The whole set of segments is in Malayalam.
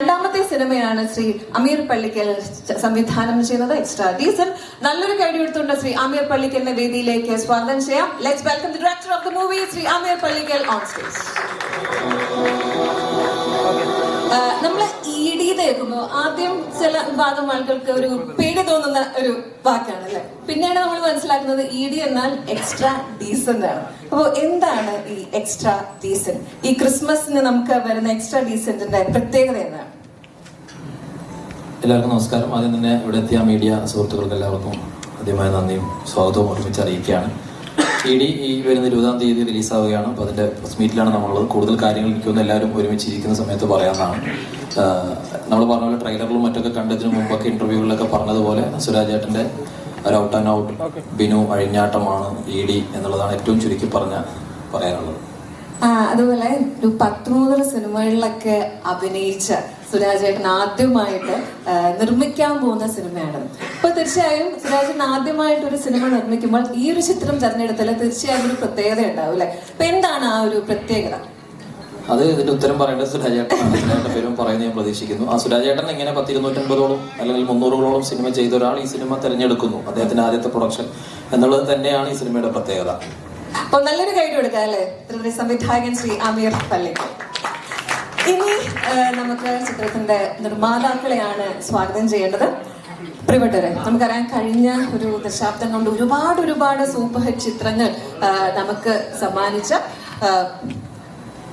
രണ്ടാമത്തെ സിനിമയാണ് ശ്രീ അമീർ പള്ളിക്കൽ സംവിധാനം ചെയ്യുന്നത് എക്സ്ട്രാ ഡീസൽ നല്ലൊരു കഴിവ് എടുത്തുകൊണ്ട് ശ്രീ അമീർ പള്ളിക്കലിനെ വേദിയിലേക്ക് സ്വാഗതം ചെയ്യാം. Let's welcome the director of the movie Shri Ameer Pallikkal on stage നമ്മൾ ഇ ഡി കേൾക്കുമ്പോൾ ആദ്യം ചില വിഭാഗം ആളുകൾക്ക് ഒരു പേടി തോന്നുന്ന ഒരു വാക്കാണ് അല്ലെ പിന്നീട് നമ്മൾ മനസ്സിലാക്കുന്നത് ഇ ഡി എന്നാൽ എക്സ്ട്രാ ഡീസന്റ് ആണ്. അപ്പോൾ എന്താണ് ഈ എക്സ്ട്രാ ഡീസന്റ് ഈ ക്രിസ്മസിന് നമുക്ക് വരുന്ന എക്സ്ട്രാ ഡീസന്റിന്റെ പ്രത്യേകത എന്താണ്? എല്ലാവർക്കും നമസ്കാരം. ആദ്യം തന്നെ ഇവിടെ എത്തിയ മീഡിയ സുഹൃത്തുക്കൾക്ക് എല്ലാവർക്കും ആദ്യമായ നന്ദിയും സ്വാഗതവും ഒരുമിച്ച് അറിയിക്കുകയാണ്. ഇ ഡി ഈ വരുന്ന ഇരുപതാം തീയതി റിലീസാവുകയാണ്. അപ്പോൾ അതിന്റെ പ്രസ് മീറ്റിലാണ് നമ്മളുള്ളത്. കൂടുതൽ കാര്യങ്ങൾ എനിക്കൊന്ന് എല്ലാവരും ഒരുമിച്ച് ഇരിക്കുന്ന സമയത്ത് പറയാമെന്നാണ് നമ്മൾ പറഞ്ഞ പോലെ ട്രെയിലറിലും മറ്റൊക്കെ കണ്ടതിന് മുമ്പൊക്കെ ഇന്റർവ്യൂകളിലൊക്കെ പറഞ്ഞതുപോലെ സുരാജ് ഏട്ടന്റെ ഒരു ഔട്ട് ആൻഡ് ഔട്ട് ബിനു അഴിഞ്ഞാട്ടമാണ് ഇ ഡി എന്നുള്ളതാണ് ഏറ്റവും ചുരുക്കി പറഞ്ഞ പറയാനുള്ളത്. ആ, അതുപോലെ ഒരു പത്ത് മൂന്നര സിനിമകളിലൊക്കെ അഭിനയിച്ച സുരാജേട്ടൻ ആദ്യമായിട്ട് നിർമ്മിക്കാൻ പോകുന്ന സിനിമയാണ് അപ്പൊ തീർച്ചയായും സുരാജൻ ആദ്യമായിട്ട് ഒരു സിനിമ നിർമ്മിക്കുമ്പോൾ ഈ ഒരു ചിത്രം തെരഞ്ഞെടുത്താൽ തീർച്ചയായും ഒരു പ്രത്യേകത ഉണ്ടാവും അല്ലെ? അപ്പൊ എന്താണ് ആ ഒരു പ്രത്യേകത? അത് ഇതിന്റെ ഉത്തരം പറയേണ്ടത് സുരാജേട്ടനാണ്. സുരാജേട്ടൻ പേരും പറയുന്നത് ഞാൻ പ്രതീക്ഷിക്കുന്നു. ആ സുരാജേട്ടൻ ഇങ്ങനെ പത്തി ഇരുന്നൂറ്റൻപതോളം അല്ലെങ്കിൽ മുന്നൂറുകളോളം സിനിമ ചെയ്ത ഒരാൾ ഈ സിനിമ തിരഞ്ഞെടുക്കുന്നു? അദ്ദേഹത്തിന്റെ ആദ്യത്തെ പ്രൊഡക്ഷൻ എന്നുള്ളത് തന്നെയാണ് ഈ സിനിമയുടെ പ്രത്യേകത. അപ്പൊ നല്ലൊരു ഗൈഡ് കൊടുക്കാം അല്ലേ? ഇത്രയും സംവിധായകൻ ശ്രീ അമീർ പള്ളിക്കൽ ഇനി നമുക്ക് ചിത്രത്തിന്റെ നിർമ്മാതാക്കളെയാണ് സ്വാഗതം ചെയ്യേണ്ടത്. പ്രിയപ്പെട്ടവരെ നമുക്കറിയാം കഴിഞ്ഞ ഒരു ദശാബ്ദം കൊണ്ട് ഒരുപാട് ഒരുപാട് സൂപ്പർ ഹിറ്റ് ചിത്രങ്ങൾ നമുക്ക് സമ്മാനിച്ച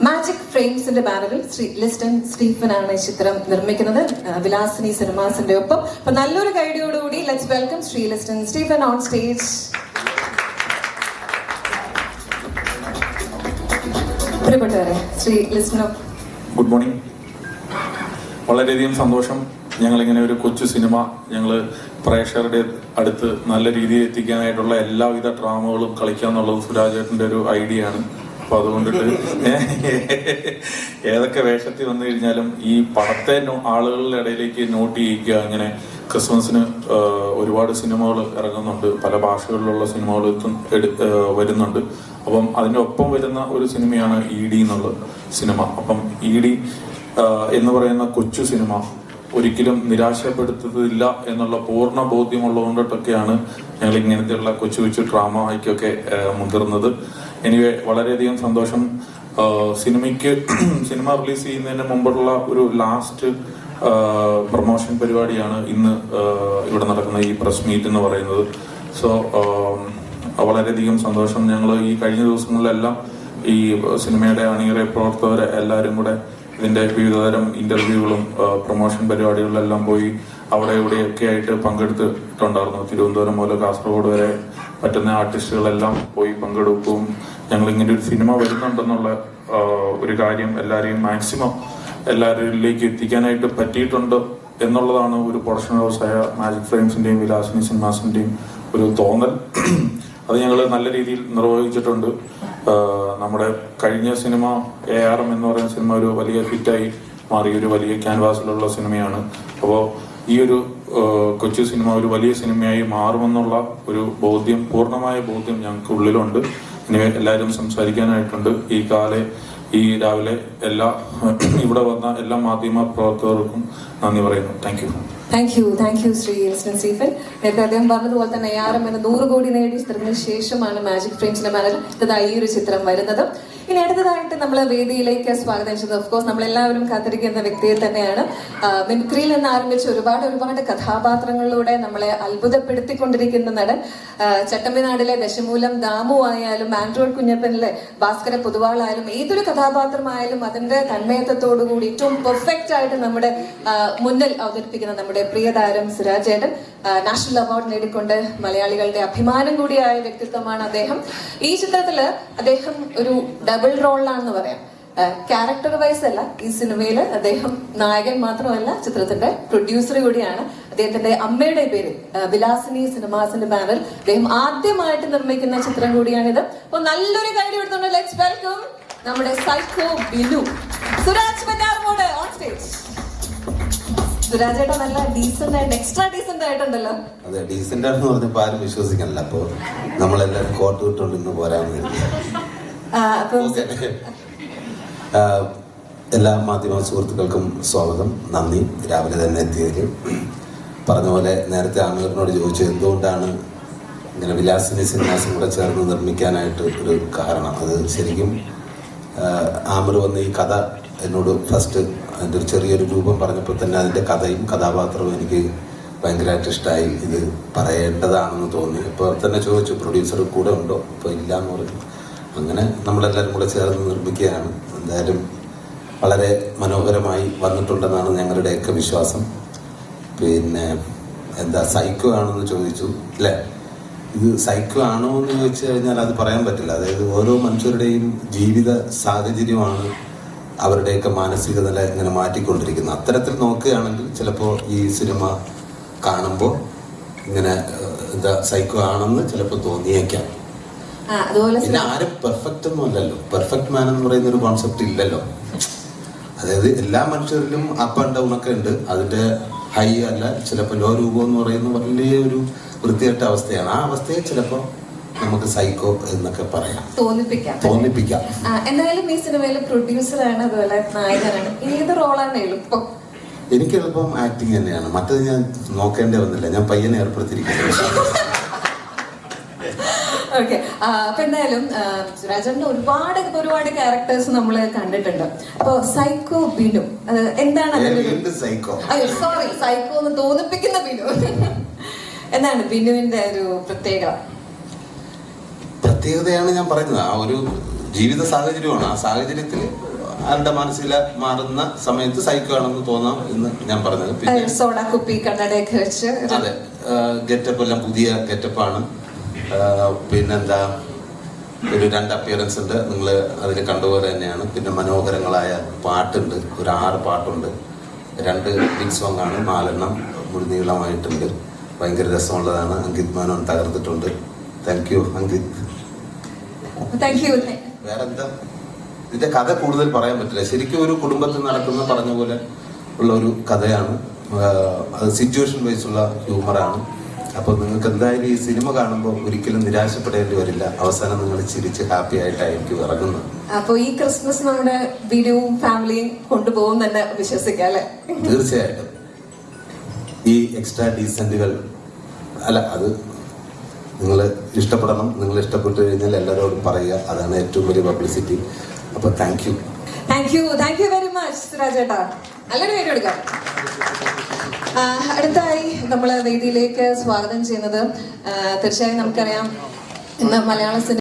മാജിക് ഫ്രെയിംസിന്റെ ബാനറിൽ ശ്രീ ലിസ്റ്റൻ സ്റ്റീഫൻ ആണ് ഈ ചിത്രം നിർമ്മിക്കുന്നത്. വിലാസിനി സിനിമാസിന്റെ ഒപ്പം. അപ്പൊ നല്ലൊരു ഗൈഡിയോടുകൂടി let's welcome Shri Listin Stephen on stage പ്രിയപ്പെട്ടവരെ ശ്രീ ഗുഡ് മോർണിംഗ് വളരെയധികം സന്തോഷം. ഞങ്ങളിങ്ങനെ ഒരു കൊച്ചു സിനിമ ഞങ്ങൾ പ്രേക്ഷകരുടെ അടുത്ത് നല്ല രീതിയിൽ എത്തിക്കാനായിട്ടുള്ള എല്ലാവിധ ഡ്രാമകളും കളിക്കുക എന്നുള്ളത് സുരാജേട്ടന്റെ ഒരു ഐഡിയ ആണ്. അപ്പൊ അതുകൊണ്ടിട്ട് ഏതൊക്കെ വേഷത്തിൽ വന്നു കഴിഞ്ഞാലും ഈ പടത്തെ ആളുകളുടെ ഇടയിലേക്ക് നോട്ട് ചെയ്യിക്കുക അങ്ങനെ ക്രിസ്മസിന് ഒരുപാട് സിനിമകൾ ഇറങ്ങുന്നുണ്ട് പല ഭാഷകളിലുള്ള സിനിമകൾ വരുന്നുണ്ട്. അപ്പം അതിന്റെ ഒപ്പം വരുന്ന ഒരു സിനിമയാണ് ഇ ഡി എന്നുള്ള സിനിമ. അപ്പം ഇ ഡി എന്ന് പറയുന്ന കൊച്ചു സിനിമ ഒരിക്കലും നിരാശപ്പെടുത്തതില്ല എന്നുള്ള പൂർണ ബോധ്യമുള്ളതുകൊണ്ടിട്ടൊക്കെയാണ് ഞങ്ങൾ ഇങ്ങനത്തെയുള്ള കൊച്ചു കൊച്ചു ഡ്രാമയ്ക്കൊക്കെ മുതിർന്നത്. എനിവേ വളരെയധികം സന്തോഷം. സിനിമയ്ക്ക് സിനിമ റിലീസ് ചെയ്യുന്നതിന് മുമ്പുള്ള ഒരു ലാസ്റ്റ് പ്രൊമോഷൻ പരിപാടിയാണ് ഇന്ന് ഇവിടെ നടക്കുന്ന ഈ പ്രസ് മീറ്റ് എന്ന് പറയുന്നത്. സോ വളരെയധികം സന്തോഷം. ഞങ്ങൾ ഈ കഴിഞ്ഞ ദിവസങ്ങളിലെല്ലാം ഈ സിനിമയുടെ അണിയറ പ്രവർത്തകരെ എല്ലാവരും കൂടെ ഇതിന്റെ വിവിധതരം ഇന്റർവ്യൂകളും പ്രൊമോഷൻ പരിപാടികളിലെല്ലാം പോയി അവിടെ ഇവിടെയൊക്കെ ആയിട്ട് പങ്കെടുത്തിട്ടുണ്ടായിരുന്നു. തിരുവനന്തപുരം മുതൽ കാസർഗോഡ് വരെ പറ്റുന്ന ആർട്ടിസ്റ്റുകളെല്ലാം പോയി പങ്കെടുക്കും. ഞങ്ങൾ ഇങ്ങനെ ഒരു സിനിമ വരുന്നുണ്ടെന്നുള്ള ഒരു കാര്യം എല്ലാവരെയും മാക്സിമം എല്ലാവരിലേക്ക് എത്തിക്കാനായിട്ട് പറ്റിയിട്ടുണ്ട് എന്നുള്ളതാണ് ഒരു പ്രൊഡക്ഷൻ ഹൗസായ മാജിക് ഫ്രെയിംസിന്റെയും വിലാസിനി സിനിമാസിന്റെയും ഒരു തോന്നൽ. അത് ഞങ്ങൾ നല്ല രീതിയിൽ നിർവഹിച്ചിട്ടുണ്ട്. നമ്മുടെ കഴിഞ്ഞ സിനിമ എ ആർ എം എന്ന് പറയുന്ന സിനിമ ഒരു വലിയ ഹിറ്റായി മാറി ഒരു വലിയ ക്യാൻവാസിലുള്ള സിനിമയാണ്. അപ്പോൾ ഈ ഒരു കൊച്ചു സിനിമ ഒരു വലിയ സിനിമയായി മാറുമെന്നുള്ള ഒരു ബോധ്യം പൂർണമായ ബോധ്യം ഞങ്ങൾക്ക് ഉള്ളിലുണ്ട്. ഇനി എല്ലാവരും സംസാരിക്കാനായിട്ടുണ്ട്. ഈ കാലെ ഈ രാവിലെ എല്ലാ ഇവിടെ വന്ന എല്ലാ മാധ്യമ പ്രവർത്തകർക്കും നന്ദി പറയുന്നു. Thank you thank you thank you Shri S Stephen നേരത്തെ അദ്ദേഹം പറഞ്ഞതുപോലെ തന്നെ ആറും എന്ന നൂറ് കോടി നേടി ചിത്രത്തിന് ശേഷമാണ് മാജിക് ഫ്രെയിംസിന്റെ ഇതായി ഈ ഒരു ചിത്രം വരുന്നത്. ഇനി അടുത്തതായിട്ട് നമ്മൾ വേദിയിലേക്ക് സ്വാഗതം ചെയ്തത് ഓഫ് കോഴ്സ് നമ്മൾ എല്ലാവരും കാത്തിരിക്കുന്ന വ്യക്തിയെ തന്നെയാണ്. മിമിക്രിയിൽ നിന്ന് ആരംഭിച്ച് ഒരുപാട് ഒരുപാട് കഥാപാത്രങ്ങളിലൂടെ നമ്മളെ അത്ഭുതപ്പെടുത്തിക്കൊണ്ടിരിക്കുന്ന നടൻ ചട്ടമ്പിനാടിലെ ദശമൂലം ദാമു ആയാലും ആൻഡ്രോയിഡ് കുഞ്ഞപ്പനിലെ ഭാസ്കര പൊതുവാളായാലും ഏതൊരു കഥാപാത്രമായാലും അതിന്റെ തന്മയത്വത്തോടുകൂടി ഏറ്റവും പെർഫെക്റ്റ് ആയിട്ട് നമ്മുടെ മുന്നിൽ അവതരിപ്പിക്കുന്ന നമ്മുടെ പ്രിയതാരം സുരാജേട്ടൻ. നാഷണൽ അവാർഡ് നേടിക്കൊണ്ട് മലയാളികളുടെ അഭിമാനം കൂടിയായ വ്യക്തിത്വമാണ് അദ്ദേഹം. ഈ ചിത്രത്തിൽ അദ്ദേഹം ഒരു ഡബിൾ റോളിലാണെന്ന് പറയാം. ക്യാരക്ടർ വൈസ് അല്ല ഈ സിനിമയിൽ അദ്ദേഹം നായകൻ മാത്രമല്ല ചിത്രത്തിന്റെ പ്രൊഡ്യൂസർ കൂടിയാണ്. അദ്ദേഹത്തിന്റെ അമ്മയുടെ പേര് വിലാസിനി സിനിമാസിന്റെ ബാനറിൽ അദ്ദേഹം ആദ്യമായിട്ട് നിർമ്മിക്കുന്ന ചിത്രം കൂടിയാണിത്. അപ്പൊ നല്ലൊരു കാര്യം എടുത്തോണ്ട് ലെറ്റ്സ് വെൽക്കം നമ്മുടെ സൈക്കോ ബിനു. സുരാജ് മറ്റാർമോട് ഓൺ സ്റ്റേജ് സുരാജ് നല്ല ഡീസന്റ് ആയിട്ട് എക്സ്ട്രാ ഡീസന്റ് ആയിട്ടുണ്ടല്ലോ. അതെ ഡീസന്റ് ആണെന്ന് പറഞ്ഞപ്പോ ആരും വിശ്വസിക്കണല്ലോ. അപ്പൊ നമ്മളെല്ലാരും കോട്ട് വിട്ടോണ്ട് ഇന്ന്. ആ, എല്ലാ മാധ്യമ സുഹൃത്തുക്കൾക്കും സ്വാഗതം. നന്ദി. രാവിലെ തന്നെ എത്തിയതിൽ പറഞ്ഞ പോലെ നേരത്തെ ആമീറിനോട് ചോദിച്ചു എന്തുകൊണ്ടാണ് ഇങ്ങനെ വിലാസിനി സിനിമാസും കൂടെ ചേർന്ന് നിർമ്മിക്കാനായിട്ട് ഒരു കാരണം? അത് ശരിക്കും ആമിർ വന്ന് ഈ കഥ എന്നോട് ഫസ്റ്റ് അതിന്റെ ഒരു ചെറിയൊരു രൂപം പറഞ്ഞപ്പോൾ തന്നെ അതിന്റെ കഥയും കഥാപാത്രവും എനിക്ക് ഭയങ്കരമായിട്ട് ഇഷ്ടമായി ഇത് പറയേണ്ടതാണെന്ന് തോന്നി. ഇപ്പോൾ തന്നെ ചോദിച്ചു പ്രൊഡ്യൂസർ കൂടെ ഉണ്ടോ? ഇപ്പോൾ ഇല്ല എന്ന് പറഞ്ഞു. അങ്ങനെ നമ്മളെല്ലാവരും കൂടെ ചേർന്ന് നിർമ്മിക്കുകയാണ്. എന്തായാലും വളരെ മനോഹരമായി വന്നിട്ടുണ്ടെന്നാണ് ഞങ്ങളുടെയൊക്കെ വിശ്വാസം. പിന്നെ എന്താ സൈക്കോ ആണെന്ന് ചോദിച്ചു. അല്ലേ? ഇത് സൈക്കോ ആണോ എന്ന് ചോദിച്ചു കഴിഞ്ഞാൽ അത് പറയാൻ പറ്റില്ല. അതായത് ഓരോ മനുഷ്യരുടെയും ജീവിത സാഹചര്യമാണ് അവരുടെയൊക്കെ മാനസിക നില ഇങ്ങനെ മാറ്റിക്കൊണ്ടിരിക്കുന്നത് അത്തരത്തിൽ നോക്കുകയാണെങ്കിൽ ചിലപ്പോൾ ഈ സിനിമ കാണുമ്പോൾ ഇങ്ങനെ എന്താ സൈക്കോ ആണെന്ന് ചിലപ്പോൾ തോന്നിയേക്കാം. പിന്നെ ആരും പെർഫെക്റ്റ് ഒന്നും അല്ലല്ലോ. പെർഫെക്റ്റ് മാൻ എന്ന് പറയുന്ന ഒരു കോൺസെപ്റ്റ് ഇല്ലല്ലോ. അതായത് എല്ലാ മനുഷ്യരിലും അപ്പ് ആൻഡ് ഡൗൺ ഒക്കെ ഉണ്ട്. അതിന്റെ ഹൈ അല്ല ചിലപ്പോൾ ലോ രൂപം എന്ന് പറയുന്ന വലിയൊരു വൃത്തികെട്ട അവസ്ഥയാണ്. ആ അവസ്ഥയെ ചിലപ്പോൾ നമുക്ക് സൈക്കോ എന്നൊക്കെ പറയാം. തോന്നിപ്പിക്കാം. തോന്നിപ്പിക്കാം. എന്തായാലും ഈ സിനിമയിലെ പ്രൊഡ്യൂസറാണ് അതുപോലെ നായകനാണ്. ഏത് റോളാണ് എളുപ്പം? എനിക്ക് എളുപ്പം ആക്ടിങ് തന്നെയാണ്. മറ്റത് ഞാൻ നോക്കേണ്ടി വന്നില്ല. ഞാൻ പയ്യനെ ഏർപ്പെടുത്തിയിരിക്കുന്നു. ഓക്കെ അപ്പൊ എന്തായാലും രാജാവിന്റെ ഒരുപാട് ഒരുപാട് ക്യാരക്ടേഴ്സ് നമ്മൾ കണ്ടിട്ടുണ്ട്. അപ്പൊ സൈക്കോ ബിനു. എന്താണ് സൈക്കോ സോറി സൈക്കോ എന്ന് തോന്നിപ്പിക്കുന്ന ബിനു. എന്താണ് ബിനുവിന്റെ ഒരു പ്രത്യേകത? പ്രത്യേകതയാണ് ഞാൻ പറയുന്നത്. ആ ഒരു ജീവിത സാഹചര്യമാണ്. ആ സാഹചര്യത്തിൽ ആരുടെ മനസ്സില മാറുന്ന സമയത്ത് സൈക്കോ ആണെന്ന് തോന്നാം എന്ന് ഞാൻ പറഞ്ഞത്. പിന്നെ കണ്ണടയൊക്കെ വെച്ച് അതെ. ഗെറ്റപ്പ് എല്ലാം പുതിയ ഗെറ്റപ്പാണ് പിന്നെന്താ? ഒരു രണ്ട് അപ്പിയറൻസ് ഉണ്ട്. നിങ്ങൾ അതിൽ കണ്ടുപോലെ തന്നെയാണ്. പിന്നെ മനോഹരങ്ങളായ പാട്ടുണ്ട്. ഒരു ആറ് പാട്ടുണ്ട്. രണ്ട് ബിഗ് സോങ് ആണ്. നാലെണ്ണം മുഴുനീളമായിട്ടുണ്ട്. ഭയങ്കര രസമുള്ളതാണ്. Ankit Menon തകർത്തിട്ടുണ്ട് thank you Ankit. Thank you വേറെ എന്താ ഇതിന്റെ കഥ കൂടുതൽ പറയാൻ പറ്റില്ല. ശരിക്കും ഒരു കുടുംബത്തിൽ നടക്കുന്ന പറഞ്ഞ പോലെ ഉള്ള ഒരു കഥയാണ്. അത് സിറ്റുവേഷൻ വൈസ് ഉള്ള ഹ്യൂമറാണ് അപ്പോൾ നിങ്ങൾക്ക് എന്തായാലും ഈ സിനിമ കാണുമ്പോൾ ഒരിക്കലും നിരാശപ്പെടേണ്ടി വരില്ല. അവസാനം നിങ്ങൾ ചിരിച്ച് ഹാപ്പി ആയിട്ടായിരിക്കും ഇറങ്ങുന്നത്. അപ്പൊ ഈ ക്രിസ്മസ് നമ്മുടെ വീഡിയോ ഫാമിലിയും കൊണ്ടുപോകും തന്നെ വിശ്വസിക്കാം അല്ലെ? തീർച്ചയായിട്ടും. ഈ എക്സ്ട്രാ ഡീസന്റുകൾ അല്ല അത് നിങ്ങൾ ഇഷ്ടപ്പെടണം നിങ്ങൾ ഇഷ്ടപ്പെട്ടു കഴിഞ്ഞാൽ എല്ലാവരോടും പറയുക. അതാണ് ഏറ്റവും വലിയ പബ്ലിസിറ്റി അപ്പോൾ thank you thank you thank you very much രാജേട്ടാ നല്ലൊരു പേര് എടുക്കാം. അടുത്തായി നമ്മൾ വേദിയിലേക്ക് സ്വാഗതം ചെയ്യുന്നത് തീർച്ചയായും നമുക്കറിയാം ഇന്ന് മലയാള സിനിമ